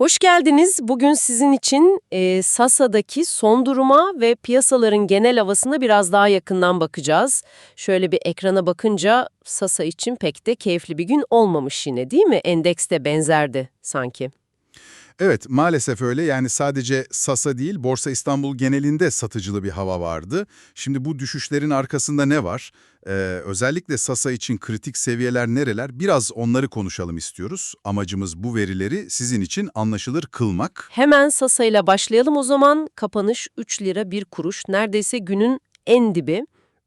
Hoş geldiniz. Bugün sizin için e, Sasa'daki son duruma ve piyasaların genel havasına biraz daha yakından bakacağız. Şöyle bir ekrana bakınca Sasa için pek de keyifli bir gün olmamış yine değil mi? Endeks de benzerdi sanki. Evet, maalesef öyle. Yani sadece Sasa değil, Borsa İstanbul genelinde satıcılı bir hava vardı. Şimdi bu düşüşlerin arkasında ne var? Ee, özellikle Sasa için kritik seviyeler nereler? Biraz onları konuşalım istiyoruz. Amacımız bu verileri sizin için anlaşılır kılmak. Hemen Sasa ile başlayalım o zaman. Kapanış 3 lira 1 kuruş. Neredeyse günün en dibi.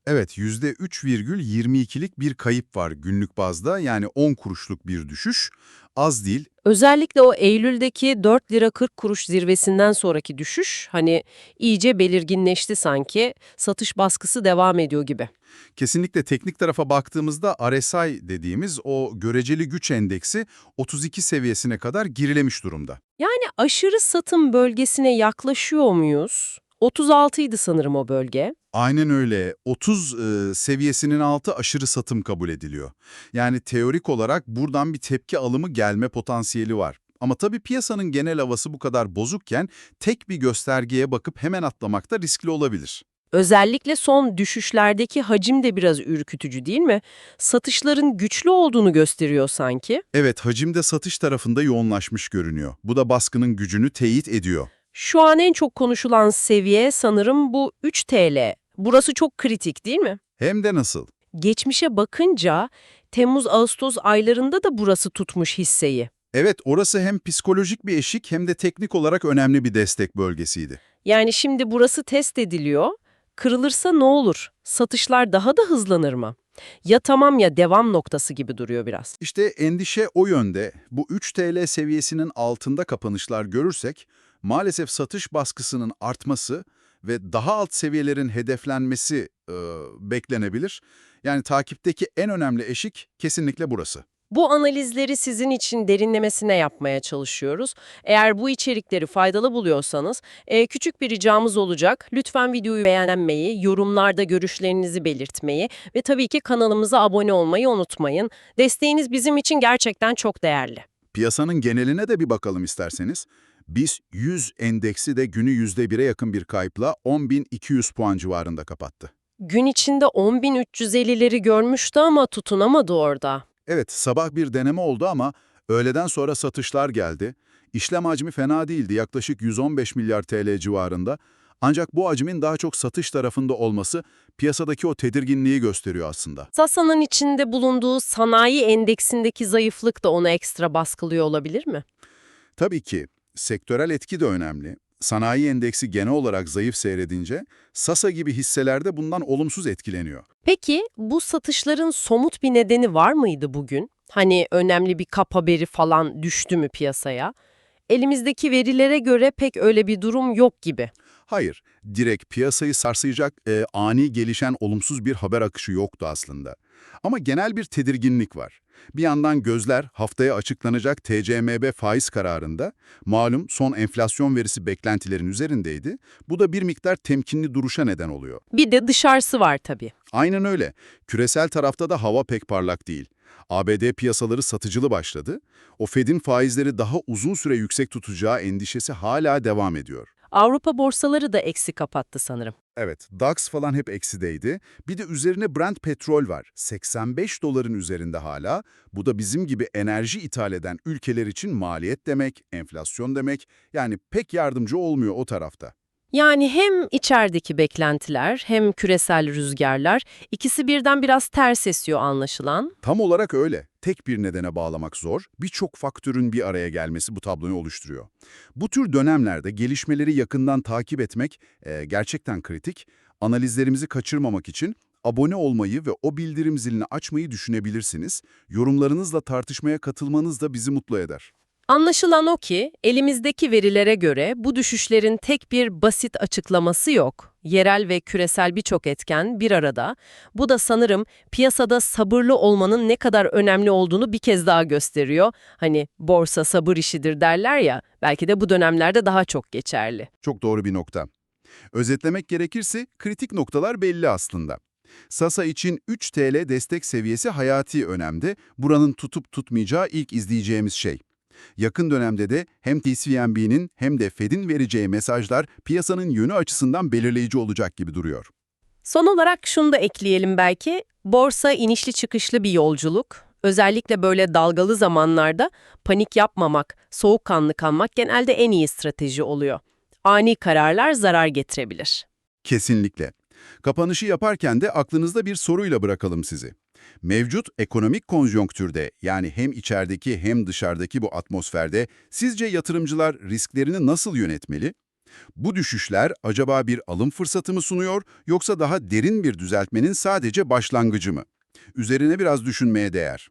Evet, %3,22'lik bir kayıp var günlük bazda. Yani 10 kuruşluk bir düşüş. Az değil, Özellikle o Eylül'deki 4 lira 40 kuruş zirvesinden sonraki düşüş hani iyice belirginleşti sanki. Satış baskısı devam ediyor gibi. Kesinlikle teknik tarafa baktığımızda RSI dediğimiz o göreceli güç endeksi 32 seviyesine kadar gerilemiş durumda. Yani aşırı satım bölgesine yaklaşıyor muyuz? 36 idi sanırım o bölge. Aynen öyle. 30 e, seviyesinin altı aşırı satım kabul ediliyor. Yani teorik olarak buradan bir tepki alımı gelme potansiyeli var. Ama tabii piyasanın genel havası bu kadar bozukken tek bir göstergeye bakıp hemen atlamak da riskli olabilir. Özellikle son düşüşlerdeki hacim de biraz ürkütücü değil mi? Satışların güçlü olduğunu gösteriyor sanki. Evet, hacimde satış tarafında yoğunlaşmış görünüyor. Bu da baskının gücünü teyit ediyor. Şu an en çok konuşulan seviye sanırım bu 3 TL. Burası çok kritik değil mi? Hem de nasıl? Geçmişe bakınca Temmuz-Ağustos aylarında da burası tutmuş hisseyi. Evet, orası hem psikolojik bir eşik hem de teknik olarak önemli bir destek bölgesiydi. Yani şimdi burası test ediliyor. Kırılırsa ne olur? Satışlar daha da hızlanır mı? Ya tamam ya devam noktası gibi duruyor biraz. İşte endişe o yönde. Bu 3 TL seviyesinin altında kapanışlar görürsek, maalesef satış baskısının artması ve daha alt seviyelerin hedeflenmesi e, beklenebilir. Yani takipteki en önemli eşik kesinlikle burası. Bu analizleri sizin için derinlemesine yapmaya çalışıyoruz. Eğer bu içerikleri faydalı buluyorsanız e, küçük bir ricamız olacak. Lütfen videoyu beğenmeyi, yorumlarda görüşlerinizi belirtmeyi ve tabii ki kanalımıza abone olmayı unutmayın. Desteğiniz bizim için gerçekten çok değerli. Piyasanın geneline de bir bakalım isterseniz. BIST 100 endeksi de günü %1'e yakın bir kayıpla 10.200 puan civarında kapattı. Gün içinde 10.350'leri görmüştü ama tutunamadı orada. Evet, sabah bir deneme oldu ama öğleden sonra satışlar geldi. İşlem hacmi fena değildi, yaklaşık 115 milyar TL civarında. Ancak bu hacmin daha çok satış tarafında olması piyasadaki o tedirginliği gösteriyor aslında. Sasa'nın içinde bulunduğu sanayi endeksindeki zayıflık da onu ekstra baskılıyor olabilir mi? Tabii ki sektörel etki de önemli. Sanayi endeksi genel olarak zayıf seyredince Sasa gibi hisselerde bundan olumsuz etkileniyor. Peki bu satışların somut bir nedeni var mıydı bugün? Hani önemli bir kap haberi falan düştü mü piyasaya? Elimizdeki verilere göre pek öyle bir durum yok gibi. Hayır, direkt piyasayı sarsayacak e, ani gelişen olumsuz bir haber akışı yoktu aslında. Ama genel bir tedirginlik var. Bir yandan gözler haftaya açıklanacak TCMB faiz kararında, malum son enflasyon verisi beklentilerin üzerindeydi, bu da bir miktar temkinli duruşa neden oluyor. Bir de dışarısı var tabii. Aynen öyle. Küresel tarafta da hava pek parlak değil. ABD piyasaları satıcılı başladı. O Fed'in faizleri daha uzun süre yüksek tutacağı endişesi hala devam ediyor. Avrupa borsaları da eksi kapattı sanırım. Evet, DAX falan hep eksideydi. Bir de üzerine Brent petrol var. 85 doların üzerinde hala. Bu da bizim gibi enerji ithal eden ülkeler için maliyet demek, enflasyon demek. Yani pek yardımcı olmuyor o tarafta. Yani hem içerideki beklentiler hem küresel rüzgarlar ikisi birden biraz ters esiyor anlaşılan. Tam olarak öyle. Tek bir nedene bağlamak zor, birçok faktörün bir araya gelmesi bu tabloyu oluşturuyor. Bu tür dönemlerde gelişmeleri yakından takip etmek e, gerçekten kritik. Analizlerimizi kaçırmamak için abone olmayı ve o bildirim zilini açmayı düşünebilirsiniz. Yorumlarınızla tartışmaya katılmanız da bizi mutlu eder. Anlaşılan o ki elimizdeki verilere göre bu düşüşlerin tek bir basit açıklaması yok. Yerel ve küresel birçok etken bir arada. Bu da sanırım piyasada sabırlı olmanın ne kadar önemli olduğunu bir kez daha gösteriyor. Hani borsa sabır işidir derler ya, belki de bu dönemlerde daha çok geçerli. Çok doğru bir nokta. Özetlemek gerekirse kritik noktalar belli aslında. Sasa için 3 TL destek seviyesi hayati önemde. Buranın tutup tutmayacağı ilk izleyeceğimiz şey. Yakın dönemde de hem TCMB'nin hem de Fed'in vereceği mesajlar piyasanın yönü açısından belirleyici olacak gibi duruyor. Son olarak şunu da ekleyelim belki. Borsa inişli çıkışlı bir yolculuk. Özellikle böyle dalgalı zamanlarda panik yapmamak, soğukkanlı kalmak genelde en iyi strateji oluyor. Ani kararlar zarar getirebilir. Kesinlikle. Kapanışı yaparken de aklınızda bir soruyla bırakalım sizi. Mevcut ekonomik konjonktürde yani hem içerideki hem dışarıdaki bu atmosferde sizce yatırımcılar risklerini nasıl yönetmeli? Bu düşüşler acaba bir alım fırsatı mı sunuyor yoksa daha derin bir düzeltmenin sadece başlangıcı mı? Üzerine biraz düşünmeye değer.